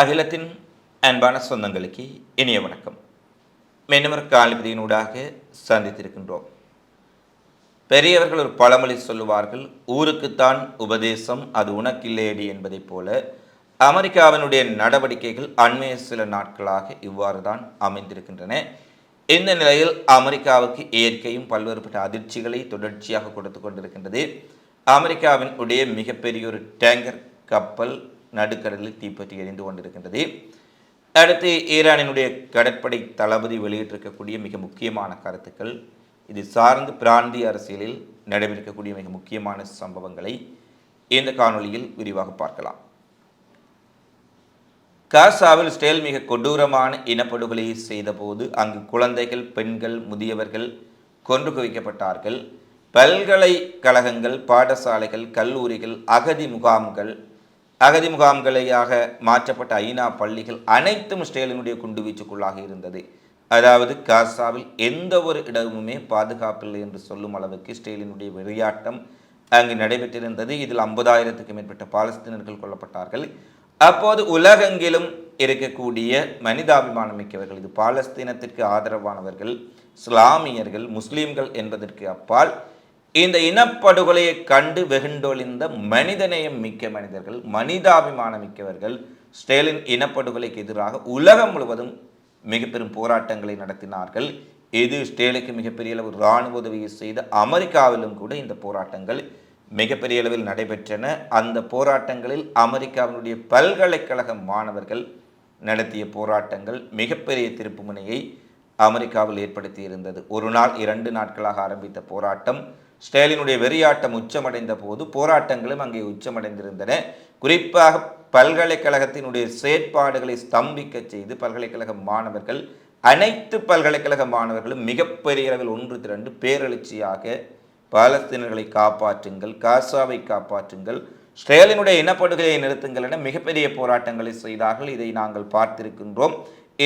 அகிலத்தின் அன்பான சொந்தங்களுக்கு இனிய வணக்கம். மென்னமர் காலிபதியினூடாக சந்தித்திருக்கின்றோம். பெரியவர்கள் ஒரு பழமொழி சொல்லுவார்கள் ஊருக்குத்தான் உபதேசம் அது உனக்கில்லையடி என்பதைப் போல அமெரிக்காவினுடைய நடவடிக்கைகள் அண்மைய சில நாட்களாக இவ்வாறு தான் அமைந்திருக்கின்றன. இந்த நிலையில் அமெரிக்காவுக்கு இயற்கையும் பல்வேறுபட்ட அதிர்ச்சிகளை தொடர்ச்சியாக கொடுத்து கொண்டிருக்கின்றது. அமெரிக்காவின் உடைய மிகப்பெரிய ஒரு டேங்கர் கப்பல் நடுக்கடலில் தீப்பற்றி எரிந்து கொண்டிருக்கின்றது. அடுத்து ஈரானினுடைய கடற்படை தளபதி வெளியிட்டிருக்கக்கூடிய மிக முக்கியமான கருத்துக்கள். இது சார்ந்து பிராந்திய அரசியலில் நடைபெறக்கூடிய மிக முக்கியமான சம்பவங்களை இந்த காணொளியில் விரிவாக பார்க்கலாம். காசாவில் ஸ்டேல் மிக கொடூரமான இனப்படுகொலை செய்தபோது அங்கு குழந்தைகள் பெண்கள் முதியவர்கள் கொன்று குவிக்கப்பட்டார்கள். பல்கலைக்கழகங்கள் பாடசாலைகள் கல்லூரிகள் அகதி முகாம்கள் அகதி முகாம்களையாக மாற்றப்பட்ட ஐநா பள்ளிகள் அனைத்தும் இஸ்ரேலினுடைய குண்டுவீச்சுக்குள்ளாக இருந்தது. அதாவது காசாவில் எந்த ஒரு இடமுமே பாதுகாப்பில்லை என்று சொல்லும் அளவுக்கு இஸ்ரேலினுடைய விளையாட்டம் அங்கு நடைபெற்றிருந்தது. இதில் ஐம்பதாயிரத்துக்கும் மேற்பட்ட பாலஸ்தீனர்கள் கொல்லப்பட்டார்கள். அப்போது உலகெங்கிலும் இருக்கக்கூடிய மனிதாபிமானம் மிக்கவர்கள் இது பாலஸ்தீனத்திற்கு ஆதரவானவர்கள் இஸ்லாமியர்கள் முஸ்லீம்கள் என்பதற்கு அப்பால் இந்த இனப்படுகொலையை கண்டு வெகுண்டொழிந்த மனிதநேயம் மிக்க மனிதர்கள் மனிதாபிமானம் மிக்கவர்கள் ஸ்டேலின் இனப்படுகொலைக்கு எதிராக உலகம் முழுவதும் மிக பெரும் போராட்டங்களை நடத்தினார்கள். இது ஸ்டேலுக்கு மிகப்பெரிய அளவு இராணுவ உதவியை செய்த அமெரிக்காவிலும் கூட இந்த போராட்டங்கள் மிகப்பெரிய அளவில் நடைபெற்றன. அந்த போராட்டங்களில் அமெரிக்காவினுடைய பல்கலைக்கழக மாணவர்கள் நடத்திய போராட்டங்கள் மிகப்பெரிய திருப்புமுனையை அமெரிக்காவில் ஏற்படுத்தி இருந்தது ஒரு நாள் இரண்டு நாட்களாக ஆரம்பித்த போராட்டம் ஸ்டாலினுடைய வெறியாட்டம் உச்சமடைந்த போது போராட்டங்களும் அங்கே உச்சமடைந்திருந்தன. குறிப்பாக பல்கலைக்கழகத்தினுடைய செயற்பாடுகளை ஸ்தம்பிக்க செய்து பல்கலைக்கழக மாணவர்கள் அனைத்து பல்கலைக்கழக மாணவர்களும் மிகப்பெரிய அளவில் ஒன்று திரண்டு பேரெழுச்சியாக பாலஸ்தீனர்களை காப்பாற்றுங்கள் காசாவை காப்பாற்றுங்கள் ஸ்டேலினுடைய இனப்படுகையை நிறுத்துங்கள் என மிகப்பெரிய போராட்டங்களை செய்தார்கள். இதை நாங்கள் பார்த்திருக்கின்றோம்.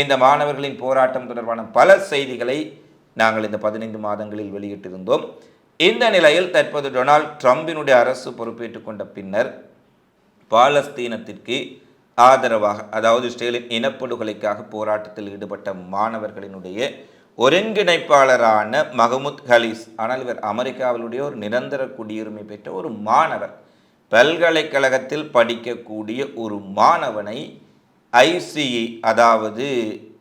இந்த மாணவர்களின் போராட்டம் தொடர்பான பல செய்திகளை நாங்கள் இந்த பதினைந்து மாதங்களில் வெளியிட்டிருந்தோம். இந்த நிலையில் தற்போது டொனால்ட் ட்ரம்பினுடைய அரசு பொறுப்பேற்றுக் கொண்ட பின்னர் பாலஸ்தீனத்திற்கு ஆதரவாக அதாவது இஸ்ரேலின் இனப்படுகொலைக்காக போராட்டத்தில் ஈடுபட்ட மாணவர்களினுடைய ஒருங்கிணைப்பாளரான மஹமுத் ஹலீஸ் ஆனால் இவர் அமெரிக்காவிலுடைய ஒரு நிரந்தர குடியுரிமை பெற்ற ஒரு மாணவர் பல்கலைக்கழகத்தில் படிக்கக்கூடிய ஒரு மாணவனை ஐசிஇ அதாவது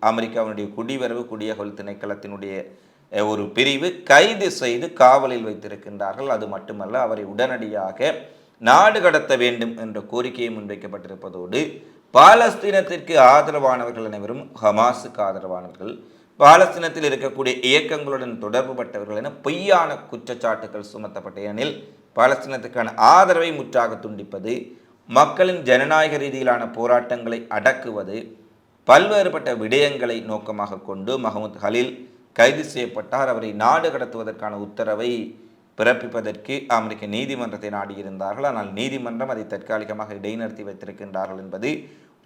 அமெரிக்காவினுடைய குடிவரவு குடியகல் திணைக்களத்தினுடைய ஒரு பிரிவு கைது செய்து காவலில் வைத்திருக்கின்றார்கள். அது மட்டுமல்ல அவரை உடனடியாக நாடு கடத்த வேண்டும் என்ற கோரிக்கையை முன்வைக்கப்பட்டிருப்பதோடு பாலஸ்தீனத்திற்கு ஆதரவானவர்கள் அனைவரும் ஹமாஸுக்கு ஆதரவானவர்கள் பாலஸ்தீனத்தில் இருக்கக்கூடிய இயக்கங்களுடன் தொடர்பு பட்டவர்கள் என பொய்யான குற்றச்சாட்டுகள் சுமத்தப்பட்ட ஏனில் பாலஸ்தீனத்துக்கான ஆதரவை முற்றாக துண்டிப்பது மக்களின் ஜனநாயக ரீதியிலான போராட்டங்களை அடக்குவது பல்வேறுபட்ட விடயங்களை நோக்கமாக கொண்டு மஹமூத் ஹலீல் கைது செய்யப்பட்டார். அவரை நாடு கடத்துவதற்கான உத்தரவை பிறப்பிப்பதற்கு அமெரிக்க நீதிமன்றத்தை நாடியிருந்தார்கள். ஆனால் நீதிமன்றம் அதை தற்காலிகமாக இடைநிறுத்தி வைத்திருக்கின்றார்கள் என்பது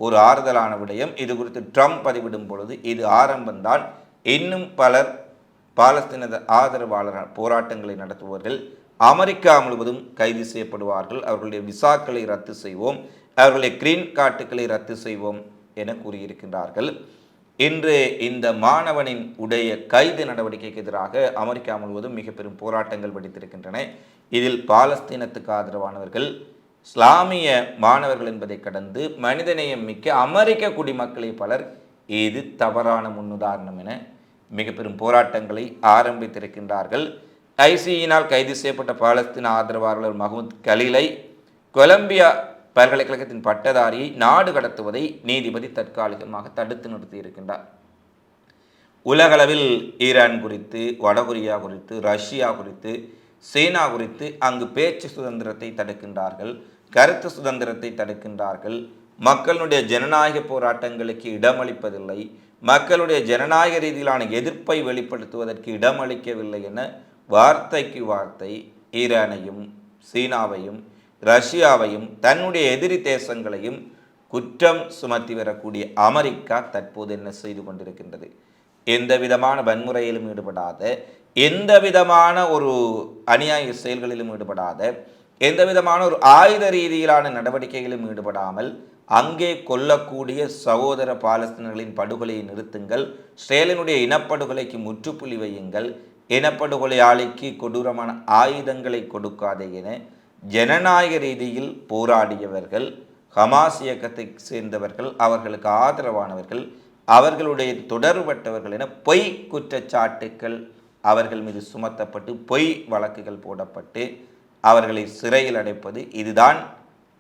ஒரு ஆறுதலான விடயம். இது குறித்து ட்ரம்ப் பதிவிடும் பொழுது இது ஆரம்பம்தான். இன்னும் பலர் பாலஸ்தீன ஆதரவாளர் போராட்டங்களை நடத்துபவர்கள் அமெரிக்கா முழுவதும் கைது செய்யப்படுவார்கள். அவர்களுடைய விசாக்களை ரத்து செய்வோம். அவர்களுடைய கிரீன் கார்டுகளை ரத்து செய்வோம் என கூறியிருக்கின்றார்கள். இன்று இந்த மாணவனின் உடைய கைது நடவடிக்கைக்கு எதிராக அமெரிக்கா முழுவதும் மிக பெரும் போராட்டங்கள் வெடித்திருக்கின்றன. இதில் பாலஸ்தீனத்துக்கு ஆதரவானவர்கள் இஸ்லாமிய மாணவர்கள் என்பதை கடந்து மனிதநேயம் மிக்க அமெரிக்க குடிமக்களை பலர் இது தவறான முன்னுதாரணம் என மிக பெரும் போராட்டங்களை ஆரம்பித்திருக்கின்றார்கள். ஐசியினால் கைது செய்யப்பட்ட பாலஸ்தீன ஆதரவாளர் மஹமூத் கலீலை கொலம்பியா பல்கலைக்கழகத்தின் பட்டதாரியை நாடு கடத்துவதை நீதிபதி தற்காலிகமாக தடுத்து நிறுத்தியிருக்கின்றார். உலகளவில் ஈரான் குறித்து வடகொரியா குறித்து ரஷ்யா குறித்து சீனா குறித்து அங்கு பேச்சு சுதந்திரத்தை தடுக்கின்றார்கள் கருத்து சுதந்திரத்தை தடுக்கின்றார்கள். மக்களுடைய ஜனநாயக போராட்டங்களுக்கு இடமளிப்பதில்லை மக்களுடைய ஜனநாயக ரீதியிலான எதிர்ப்பை வெளிப்படுத்துவதற்கு இடமளிக்கவில்லை என வார்த்தைக்கு வார்த்தை ஈரானையும் சீனாவையும் ரஷ்யாவையும் தன்னுடைய எதிரி தேசங்களையும் குற்றம் சுமத்தி வரக்கூடிய அமெரிக்கா தற்போது என்ன செய்து கொண்டிருக்கின்றது? எந்த விதமான வன்முறையிலும் ஈடுபடாத எந்த விதமான ஒரு அநியாய செயல்களிலும் ஈடுபடாத எந்த விதமான ஒரு ஆயுத ரீதியிலான நடவடிக்கைகளிலும் ஈடுபடாமல் அங்கே கொல்லக்கூடிய சகோதர பாலஸ்தீனர்களின் படுகொலையை நிறுத்துங்கள் ஸ்ரேலினுடைய இனப்படுகொலைக்கு முற்றுப்புள்ளி வையுங்கள் இனப்படுகொலையாளிக்கு கொடூரமான ஆயுதங்களை கொடுக்காதே என ஜனநாயக ரீதியில் போராடியவர்கள் ஹமாஸ் இயக்கத்தை சேர்ந்தவர்கள் அவர்களுக்கு ஆதரவானவர்கள் அவர்களுடைய தொடர்பட்டவர்கள் என பொய் குற்றச்சாட்டுக்கள் அவர்கள் மீது சுமத்தப்பட்டு பொய் வழக்குகள் போடப்பட்டு அவர்களை சிறையில் அடைப்பது இதுதான்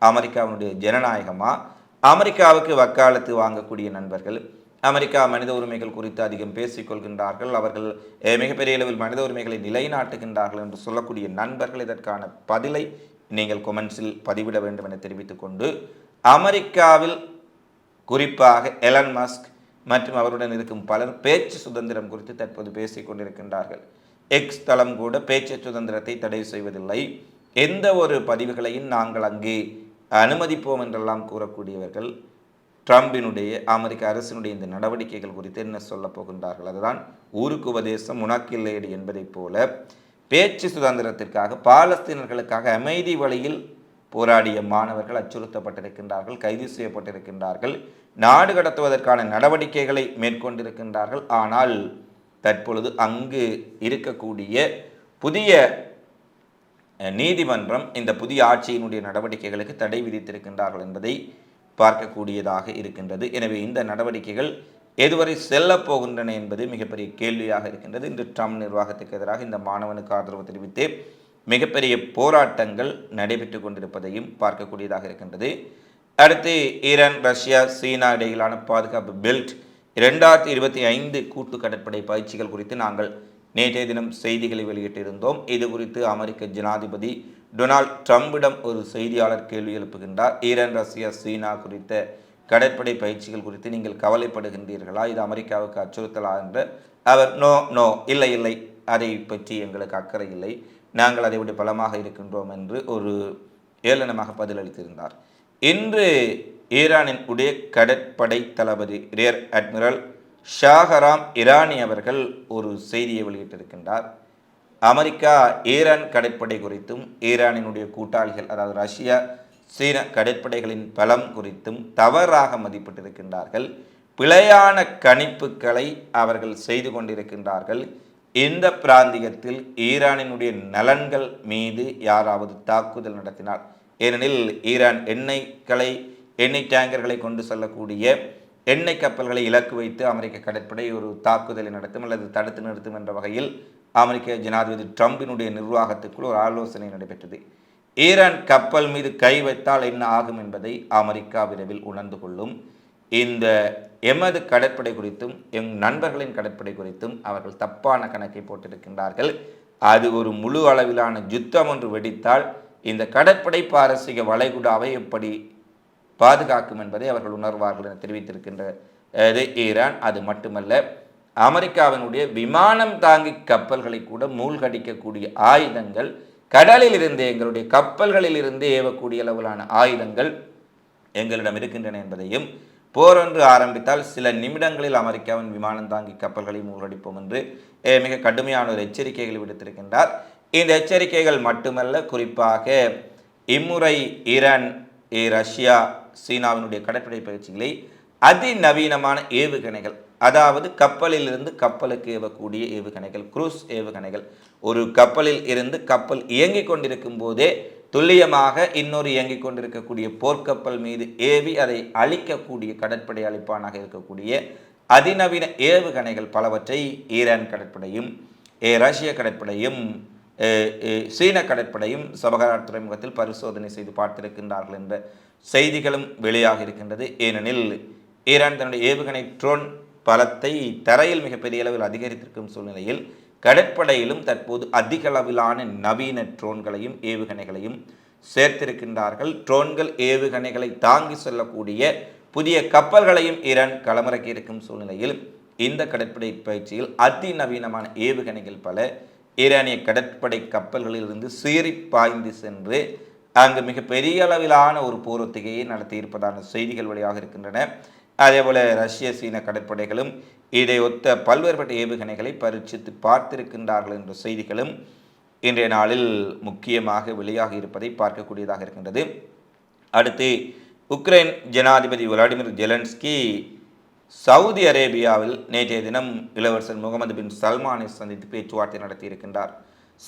அமெரிக்காவினுடைய ஜனநாயகமா? அமெரிக்காவுக்கு வக்காலத்து வாங்கக்கூடிய நண்பர்கள் அமெரிக்கா மனித உரிமைகள் குறித்து அதிகம் பேசிக்கொள்கின்றார்கள் அவர்கள் மிகப்பெரிய அளவில் மனித உரிமைகளை நிலைநாட்டுகின்றார்கள் என்று சொல்லக்கூடிய நண்பர்கள் இதற்கான பதிலை நீங்கள் கொமெண்ட்ஸில் பதிவிட வேண்டும் என தெரிவித்துக் கொண்டு அமெரிக்காவில் குறிப்பாக எலன் மஸ்க் மற்றும் அவருடன் இருக்கும் பலர் பேச்சு சுதந்திரம் குறித்து தற்போது பேசிக் கொண்டிருக்கின்றார்கள். எக்ஸ் தளம் கூட பேச்சு சுதந்திரத்தை தடை செய்வதில்லை. எந்த ஒரு பதிவுகளையும் நாங்கள் அங்கே அனுமதிப்போம் என்றெல்லாம் கூறக்கூடியவர்கள் ட்ரம்பினுடைய அமெரிக்க அரசினுடைய இந்த நடவடிக்கைகள் குறித்து என்ன சொல்லப் போகின்றார்கள்? அதுதான் ஊருக்கு உபதேசம் உனக்கில்லையடி என்பதைப் போல பேச்சு சுதந்திரத்திற்காக பாலஸ்தீனர்களுக்காக அமைதி வழியில் போராடிய மாணவர்கள் அச்சுறுத்தப்பட்டிருக்கின்றார்கள் கைது செய்யப்பட்டிருக்கின்றார்கள் நாடு கடத்துவதற்கான நடவடிக்கைகளை மேற்கொண்டிருக்கின்றார்கள். ஆனால் தற்பொழுது அங்கு இருக்கக்கூடிய புதிய நீதிமன்றம் இந்த புதிய ஆட்சியினுடைய நடவடிக்கைகளுக்கு தடை விதித்திருக்கின்றார்கள் என்பதை பார்க்கக்கூடியதாக இருக்கின்றது. எனவே இந்த நடவடிக்கைகள் எதுவரை செல்ல போகின்றன என்பது மிகப்பெரிய கேள்வியாக இருக்கின்றது. இன்று ட்ரம்ப் நிர்வாகத்துக்கு எதிராக இந்த மாணவனுக்கு ஆதரவு தெரிவித்து மிகப்பெரிய போராட்டங்கள் நடைபெற்று கொண்டிருப்பதையும் பார்க்கக்கூடியதாக இருக்கின்றது. அடுத்து ஈரான் ரஷ்யா சீனா இடையிலான பாதுகாப்பு பெல்ட் இரண்டாயிரத்தி இருபத்தி ஐந்து கூட்டு கடற்படை பயிற்சிகள் குறித்து நாங்கள் நேற்றைய தினம் செய்திகளை வெளியிட்டிருந்தோம். இது குறித்து அமெரிக்க ஜனாதிபதி டொனால்ட் ட்ரம்பிடம் ஒரு செய்தியாளர் கேள்வி எழுப்புகின்றார். ஈரான் ரஷ்யா சீனா குறித்த கடற்படை பயிற்சிகள் குறித்து நீங்கள் கவலைப்படுகின்றீர்களா? இது அமெரிக்காவுக்கு அச்சுறுத்தலா என்று. அவர் நோ நோ இல்லை இல்லை. அதை பற்றி எங்களுக்கு அக்கறை இல்லை. நாங்கள் அதை விட பலமாக இருக்கின்றோம் என்று ஒரு ஏளனமாக பதிலளித்திருந்தார். இன்று ஈரானின் உடைய கடற்படை தளபதி ரியர் அட்மிரல் ஷாஹராம் இரானி அவர்கள் ஒரு செய்தியை வெளியிட்டிருக்கின்றார். அமெரிக்கா ஈரான் கடற்படை குறித்தும் ஈரானினுடைய கூட்டாளிகள் அதாவது ரஷ்யா சீன கடற்படைகளின் பலம் குறித்தும் தவறாக மதிப்பிட்டிருக்கின்றார்கள். பிழையான கணிப்புகளை அவர்கள் செய்து கொண்டிருக்கின்றார்கள். இந்த பிராந்தியத்தில் ஈரானினுடைய நலன்கள் மீது யாராவது தாக்குதல் நடத்தினார் ஏனெனில் ஈரான் எண்ணெய்களை எண்ணெய் டேங்கர்களை கொண்டு செல்லக்கூடிய எண்ணெய் கப்பல்களை இலக்கு வைத்து அமெரிக்க கடற்படை ஒரு தாக்குதலை நடத்தும் அல்லது தடுத்து நிறுத்தும் என்ற வகையில் அமெரிக்க ஜனாதிபதி ட்ரம்பினுடைய நிர்வாகத்துக்குள் ஒரு ஆலோசனை நடைபெற்றது. ஈரான் கப்பல் மீது கை வைத்தால் என்ன ஆகும் என்பதை அமெரிக்கா விரைவில் உணர்ந்து கொள்ளும். இந்த எமது கடற்படை குறித்தும் எம் நண்பர்களின் கடற்படை குறித்தும் அவர்கள் தப்பான கணக்கை போட்டிருக்கின்றார்கள். அது ஒரு முழு அளவிலான யுத்தம் ஒன்று வெடித்தால் இந்த கடற்படை பாரசீக வளைகுடாவை எப்படி பாதுகாக்கும் என்பதை அவர்கள் உணர்வார்கள் என தெரிவித்திருக்கின்றது ஈரான். அது மட்டுமல்ல அமெரிக்காவினுடைய விமானம் தாங்கி கப்பல்களை கூட மூழ்கடிக்கக்கூடிய ஆயுதங்கள் கடலில் இருந்து எங்களுடைய கப்பல்களில் இருந்து ஏவக்கூடிய அளவிலான ஆயுதங்கள் எங்களிடம் இருக்கின்றன என்பதையும் போரொன்று ஆரம்பித்தால் சில நிமிடங்களில் அமெரிக்காவின் விமானம் தாங்கி கப்பல்களை மூழ்கடிப்போம் என்று மிக கடுமையான ஒரு எச்சரிக்கைகளை விடுத்திருக்கின்றார். இந்த எச்சரிக்கைகள் மட்டுமல்ல குறிப்பாக இம்முறை ஈரான் ரஷ்யா சீனாவினுடைய கடற்படை பயிற்சிகளை அதிநவீனமான ஏவுகணைகள் அதாவது கப்பலில் இருந்து கப்பலுக்கு ஏவக்கூடிய ஏவுகணைகள் குரூஸ் ஏவுகணைகள். ஒரு கப்பலில் இருந்து கப்பல் இயங்கிக் கொண்டிருக்கும் போதே துல்லியமாக இன்னொரு இயங்கிக் கொண்டிருக்கக்கூடிய போர்க்கப்பல் மீது ஏவி அதை அழிக்கக்கூடிய கடற்படை அழிப்பானாக இருக்கக்கூடிய அதிநவீன ஏவுகணைகள் பலவற்றை ஈரான் கடற்படையும் ஏ, ரஷ்ய கடற்படையும் சீன கடற்படையும் சபகரார் துறைமுகத்தில் பரிசோதனை செய்து பார்த்திருக்கின்றார்கள் என்ற செய்திகளும் வெளியாக இருக்கின்றது. ஏனெனில் ஈரான் தன்னுடைய ஏவுகணை ட்ரோன் பலத்தை தரையில் மிகப்பெரிய அளவில் அதிகரித்திருக்கும் சூழ்நிலையில் கடற்படையிலும் தற்போது அதிக அளவிலான நவீன ட்ரோன்களையும் ஏவுகணைகளையும் சேர்த்திருக்கின்றார்கள். ட்ரோன்கள் ஏவுகணைகளை தாங்கி செல்லக்கூடிய புதிய கப்பல்களையும் ஈரான் களமிறக்கி இருக்கும் சூழ்நிலையில் இந்த கடற்படை பயிற்சியில் அதிநவீனமான ஏவுகணைகள் பல ஈரானிய கடற்படை கப்பல்களிலிருந்து சீறி பாய்ந்து சென்று அங்கு மிக பெரிய அளவிலான ஒரு போர் ஒத்திகையை நடத்தியிருப்பதான செய்திகள் வழியாக இருக்கின்றன. அதேபோல ரஷ்ய சீன கடற்படைகளும் இதையொத்த பல்வேறுபட்ட ஏவுகணைகளை பரீட்சித்து பார்த்திருக்கின்றார்கள் என்ற செய்திகளும் இன்றைய நாளில் முக்கியமாக வெளியாக இருப்பதை பார்க்கக்கூடியதாக இருக்கின்றது. அடுத்து உக்ரைன் ஜனாதிபதி விளாடிமிர் ஜெலன்ஸ்கி சவுதி அரேபியாவில் நேற்றைய தினம் இளவரசர் முகமது பின் சல்மானை சந்தித்து பேச்சுவார்த்தை நடத்தியிருக்கின்றார்.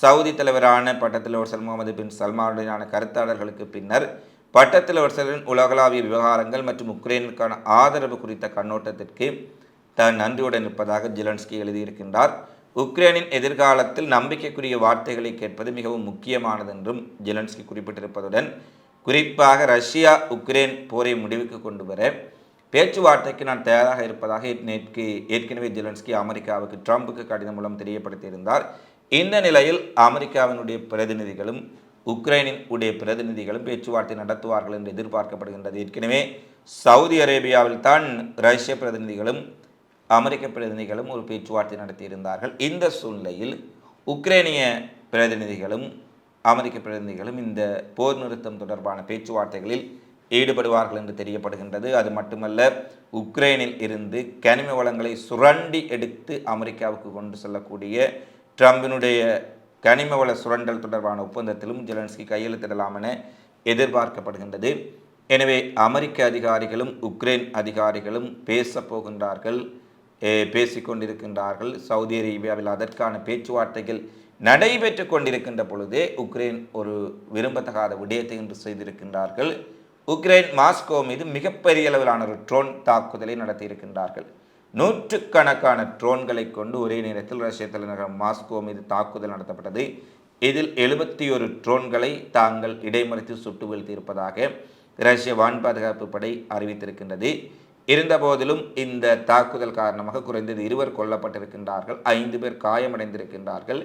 சவுதி தலைவரான பட்டத்தில் இளவரசர் முகமது பின் சல்மானுடனான கருத்தாளர்களுக்கு பின்னர் பட்டத்திலவரசரின் உலகளாவிய விவகாரங்கள் மற்றும் உக்ரைனுக்கான ஆதரவு குறித்த கண்ணோட்டத்திற்கு தான் நன்றியுடன் இருப்பதாக ஜிலன்ஸ்கி எழுதியிருக்கின்றார். உக்ரைனின் எதிர்காலத்தில் நம்பிக்கைக்குரிய வார்த்தைகளை கேட்பது மிகவும் முக்கியமானது என்றும் ஜெலன்ஸ்கி குறிப்பிட்டிருப்பதுடன் குறிப்பாக ரஷ்யா உக்ரைன் போரை முடிவுக்கு கொண்டு வர பேச்சுவார்த்தைக்கு நான் தயாராக இருப்பதாக நேற்று ஏற்கனவே ஜெலன்ஸ்கி அமெரிக்காவுக்கு ட்ரம்புக்கு கடிதம் மூலம் தெரியப்படுத்தியிருந்தார். இந்த நிலையில் அமெரிக்காவினுடைய பிரதிநிதிகளும் உக்ரைனின் உடைய பிரதிநிதிகளும் பேச்சுவார்த்தை நடத்துவார்கள் என்று எதிர்பார்க்கப்படுகின்றது. ஏற்கனவே சவுதி அரேபியாவில் தான் ரஷ்ய பிரதிநிதிகளும் அமெரிக்க பிரதிநிதிகளும் ஒரு பேச்சுவார்த்தை நடத்தியிருந்தார்கள். இந்த சூழ்நிலையில் உக்ரைனிய பிரதிநிதிகளும் அமெரிக்க பிரதிநிதிகளும் இந்த போர் நிறுத்தம் தொடர்பான பேச்சுவார்த்தைகளில் ஈடுபடுவார்கள் என்று தெரியப்படுகின்றது. அது மட்டுமல்ல உக்ரைனில் இருந்து கனிம வளங்களை சுரண்டி எடுத்து அமெரிக்காவுக்கு கொண்டு செல்லக்கூடிய ட்ரம்பினுடைய கனிம வள சுரண்டல் தொடர்பான ஒப்பந்தத்திலும் ஜெலன்ஸ்கி கையெழுத்திடலாம் என எதிர்பார்க்கப்படுகின்றது. எனவே அமெரிக்க அதிகாரிகளும் உக்ரைன் அதிகாரிகளும் பேசப்போகின்றார்கள் பேசிக்கொண்டிருக்கின்றார்கள் சவுதி அரேபியாவில் அதற்கான பேச்சுவார்த்தைகள் நடைபெற்று கொண்டிருக்கின்ற பொழுதே உக்ரைன் ஒரு விரும்பத்தகாத விடயத்தை இன்று செய்திருக்கின்றார்கள். உக்ரைன் மாஸ்கோ மீது மிகப்பெரிய அளவிலான ஒரு ட்ரோன் தாக்குதலை நடத்தியிருக்கின்றார்கள். நூற்றுக்கணக்கான ட்ரோன்களை கொண்டு ஒரே நேரத்தில் ரஷ்ய தலைநகர் மாஸ்கோ மீது தாக்குதல் நடத்தப்பட்டது. இதில் எழுபத்தி ஒரு ட்ரோன்களை தாங்கள் இடைமறித்து சுட்டு வீழ்த்தியிருப்பதாக ரஷ்ய வான் பாதுகாப்பு படை அறிவித்திருக்கின்றது. இருந்தபோதிலும் இந்த தாக்குதல் காரணமாக குறைந்தது இருவர் கொல்லப்பட்டிருக்கின்றார்கள் ஐந்து பேர் காயமடைந்திருக்கின்றார்கள்.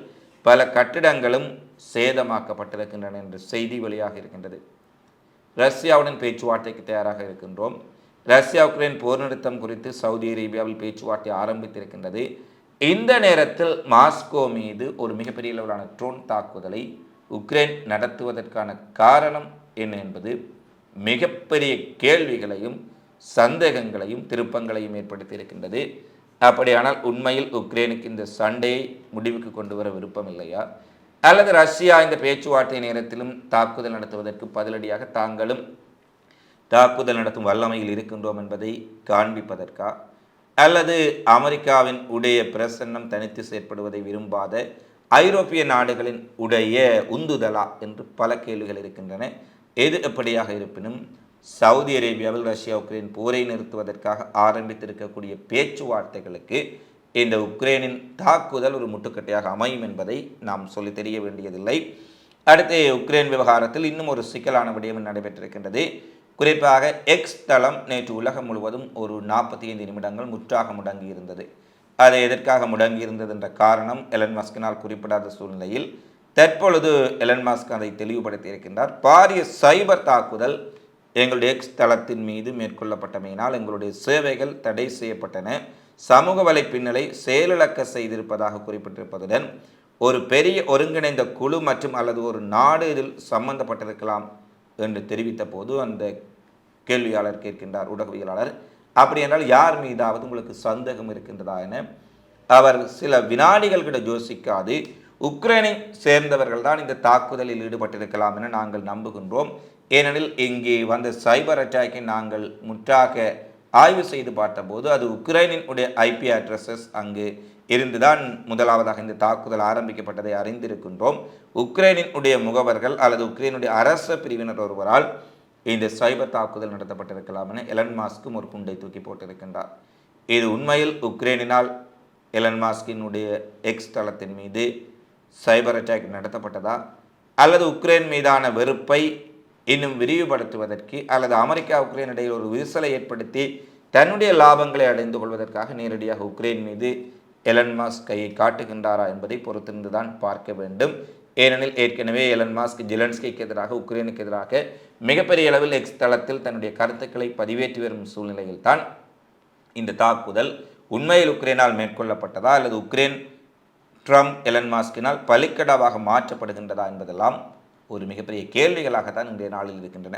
பல கட்டிடங்களும் சேதமாக்கப்பட்டிருக்கின்றன என்ற செய்தி வெளியாக இருக்கின்றது. ரஷ்யாவுடன் பேச்சுவார்த்தைக்கு தயாராக இருக்கின்றோம். ரஷ்யா உக்ரைன் போர் நிறுத்தம் குறித்து சவுதி அரேபியாவில் பேச்சுவார்த்தை ஆரம்பித்திருக்கின்றது. இந்த நேரத்தில் மாஸ்கோ மீது ஒரு மிகப்பெரிய அளவிலான ட்ரோன் தாக்குதலை உக்ரைன் நடத்துவதற்கான காரணம் என்ன என்பது மிகப்பெரிய கேள்விகளையும் சந்தேகங்களையும் திருப்பங்களையும் ஏற்படுத்தி இருக்கின்றது அப்படியானால் உண்மையில் உக்ரைனுக்கு இந்த சண்டையை முடிவுக்கு கொண்டு வர விருப்பம் இல்லையா அல்லது ரஷ்யா இந்த பேச்சுவார்த்தை நேரத்திலும் தாக்குதல் நடத்துவதற்கு பதிலடியாக தாங்களும் தாக்குதல் நடத்தும் வல்லமையில் இருக்கின்றோம் என்பதை காண்பிப்பதற்கா? அல்லது அமெரிக்காவின் உடைய பிரசன்னம் தனித்து செயற்படுவதை விரும்பாத ஐரோப்பிய நாடுகளின் உடைய உந்துதலா என்று பல கேள்விகள் இருக்கின்றன. எது எப்படியாக இருப்பினும் சவுதி அரேபியாவில் ரஷ்யா உக்ரைன் போரை நிறுத்துவதற்காக ஆரம்பித்திருக்கக்கூடிய பேச்சுவார்த்தைகளுக்கு இந்த உக்ரைனின் தாக்குதல் ஒரு முட்டுக்கட்டையாக அமையும் என்பதை நாம் சொல்லி தெரிய வேண்டியதில்லை. அடுத்து உக்ரைன் விவகாரத்தில் இன்னும் ஒரு சிக்கலான விடயம் நடைபெற்றிருக்கின்றது. குறிப்பாக எக்ஸ் தளம் நேற்று உலகம் முழுவதும் ஒரு நாற்பத்தி ஐந்து நிமிடங்கள் முற்றாக முடங்கியிருந்தது. அது எதற்காக முடங்கியிருந்தது என்ற காரணம் எலன் மஸ்கினால் குறிப்பிடாத சூழ்நிலையில் தற்பொழுது எலன் மாஸ்க் அதை தெளிவுபடுத்தி இருக்கின்றார். பாரிய சைபர் தாக்குதல் எங்களுடைய எக்ஸ் தளத்தின் மீது மேற்கொள்ளப்பட்டமையினால் எங்களுடைய சேவைகள் தடை செய்யப்பட்டன. சமூக வலைப்பின்னலை செயலிழக்க செய்திருப்பதாக குறிப்பிட்டிருப்பதுடன் ஒரு பெரிய ஒருங்கிணைந்த குழு மற்றும் அல்லது ஒரு நாடு இதில் சம்பந்தப்பட்டிருக்கலாம் என்று தெரிவித்த போது அந்த கேள்வியாளர் கேட்கின்றார் ஊடகவியலாளர். அப்படி என்றால் யார் மீதாவது உங்களுக்கு சந்தேகம் இருக்கின்றதா என அவர் சில வினாடிகள் கிட்ட யோசிக்காது. உக்ரைனை சேர்ந்தவர்கள் தான் இந்த தாக்குதலில் ஈடுபட்டிருக்கலாம் என நாங்கள் நம்புகின்றோம். ஏனெனில் இங்கே வந்த சைபர் அட்டாக்கை நாங்கள் முற்றாக ஆய்வு செய்து பார்த்தபோது அது உக்ரைனின் உடைய ஐபி அட்ரஸஸ் அங்கு இருந்துதான் முதலாவதாக இந்த தாக்குதல் ஆரம்பிக்கப்பட்டதை அறிந்திருக்கின்றோம். உக்ரைனின் உடைய முகவர்கள் அல்லது உக்ரைனுடைய அரச பிரிவினர் ஒருவரால் இந்த சைபர் தாக்குதல் நடத்தப்பட்டிருக்கலாம் என எலன் மாஸ்க்கும் ஒரு குண்டை தூக்கி போட்டிருக்கின்றார். இது உண்மையில் உக்ரைனினால் எலன் மாஸ்கினுடைய எக்ஸ் தளத்தின் மீது சைபர் அட்டாக் நடத்தப்பட்டதா? அல்லது உக்ரைன் மீதான வெறுப்பை இன்னும் விரிவுபடுத்துவதற்கு அல்லது அமெரிக்கா உக்ரைன் இடையில் ஒரு விரிசலை ஏற்படுத்தி தன்னுடைய லாபங்களை அடைந்து கொள்வதற்காக நேரடியாக உக்ரைன் மீது எலன் மாஸ்க் கையை காட்டுகின்றாரா என்பதை பொறுத்திருந்துதான் பார்க்க வேண்டும். ஏனெனில் ஏற்கனவே எலன் மாஸ்க் ஜிலன்ஸ்கிக்கு எதிராக உக்ரைனுக்கு எதிராக மிகப்பெரிய அளவில் எக்ஸ் தளத்தில் தன்னுடைய கருத்துக்களை பதிவேற்றி வரும் சூழ்நிலையில்தான் இந்த தாக்குதல் உண்மையில் உக்ரைனால் மேற்கொள்ளப்பட்டதா அல்லது உக்ரைன் ட்ரம்ப் எலன் மாஸ்கினால் பலிக்கடாவாக மாற்றப்படுகின்றதா என்பதெல்லாம் ஒரு மிகப்பெரிய கேள்விகளாகத்தான் இன்றைய நாளில் இருக்கின்றன.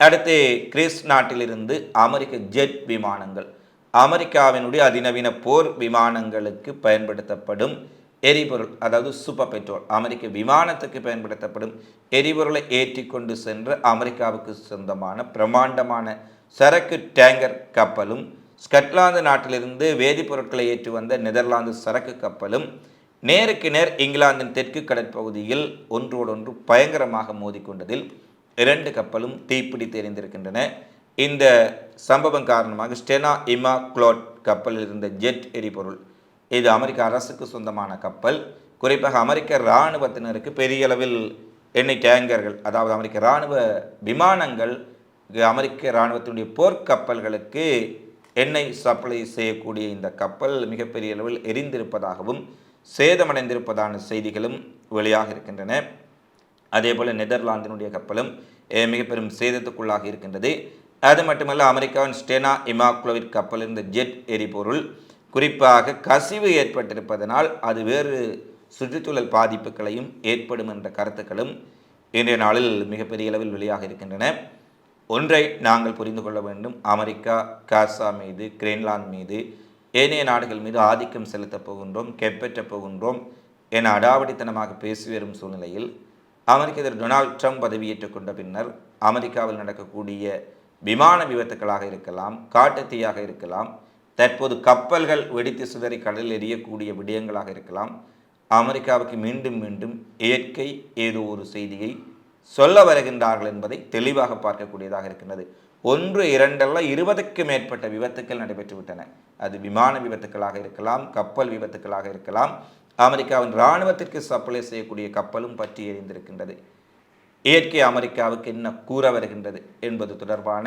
அடுத்து கிறிஸ் நாட்டிலிருந்து அமெரிக்க ஜெட் விமானங்கள். அமெரிக்காவினுடைய அதிநவீன போர் விமானங்களுக்கு பயன்படுத்தப்படும் எரிபொருள் அதாவது சூப்பர் பெட்ரோல் அமெரிக்க விமானத்துக்கு பயன்படுத்தப்படும் எரிபொருளை ஏற்றி கொண்டு சென்ற அமெரிக்காவுக்கு சொந்தமான பிரமாண்டமான சரக்கு டேங்கர் கப்பலும் ஸ்கட்லாந்து நாட்டிலிருந்து வேதிப்பொருட்களை ஏற்றி வந்த நெதர்லாந்து சரக்கு கப்பலும் நேருக்கு நேர் இங்கிலாந்தின் தெற்கு கடற்பகுதியில் ஒன்றோடொன்று பயங்கரமாக மோதிக்கொண்டதில் இரண்டு கப்பலும் தீப்பிடித்து எரிந்திருக்கின்றன. இந்த சம்பவம் காரணமாக ஸ்டெனா இமா குளோட் கப்பலில் இருந்த ஜெட் எரிபொருள் இது அமெரிக்க அரசுக்கு சொந்தமான கப்பல். குறிப்பாக அமெரிக்க இராணுவத்தினருக்கு பெரிய அளவில் எண்ணெய் டேங்கர்கள் அதாவது அமெரிக்க இராணுவ விமானங்கள் அமெரிக்க இராணுவத்தினுடைய போர்க்கப்பல்களுக்கு எண்ணெய் சப்ளை செய்யக்கூடிய இந்த கப்பல் மிகப்பெரிய அளவில் எரிந்திருப்பதாகவும் சேதமடைந்திருப்பதான செய்திகளும் வெளியாக இருக்கின்றன. அதே போல் நெதர்லாந்தினுடைய கப்பலும் மிக பெரும் சேதத்துக்குள்ளாக இருக்கின்றது. அது மட்டுமல்ல அமெரிக்காவின் ஸ்டேனா இமாக்ளோவிட் கப்பல் இருந்த ஜெட் எரிபொருள் குறிப்பாக கசிவு ஏற்பட்டிருப்பதனால் அது வேறு சுற்றுச்சூழல் பாதிப்புகளையும் ஏற்படும் என்ற கருத்துக்களும் இன்றைய நாளில் மிகப்பெரிய அளவில் வெளியாக இருக்கின்றன. ஒன்றை நாங்கள் புரிந்து கொள்ள வேண்டும். அமெரிக்கா காசா மீது கிரீன்லாந்து மீது ஏனைய நாடுகள் மீது ஆதிக்கம் செலுத்தப் போகின்றோம் கெப்பற்றப் போகின்றோம் என அடாவடித்தனமாக பேசி வரும் சூழ்நிலையில் அமெரிக்க அதிபர் டொனால்ட் ட்ரம்ப் பதவியேற்றுக் கொண்ட பின்னர் அமெரிக்காவில் நடக்கக்கூடிய விமான விபத்துக்களாக இருக்கலாம் காட்டுத்தீயாக இருக்கலாம் தற்போது கப்பல்கள் வெடித்து சிதறி கடலில் எரியக்கூடிய விடயங்களாக இருக்கலாம். அமெரிக்காவுக்கு மீண்டும் மீண்டும் இயற்கை ஏதோ ஒரு செய்தியை சொல்ல வருகின்றார்கள் என்பதை தெளிவாக பார்க்கக்கூடியதாக இருக்கின்றது. ஒன்று இரண்டல்ல இருபதுக்கு மேற்பட்ட விபத்துக்கள் நடைபெற்றுவிட்டன. அது விமான விபத்துக்களாக இருக்கலாம் கப்பல் விபத்துக்களாக இருக்கலாம். அமெரிக்காவின் இராணுவத்திற்கு சப்ளை செய்யக்கூடிய கப்பலும் பற்றி எறிந்திருக்கின்றது இயற்கை அமெரிக்காவுக்கு என்ன கூற வருகின்றது என்பது தொடர்பான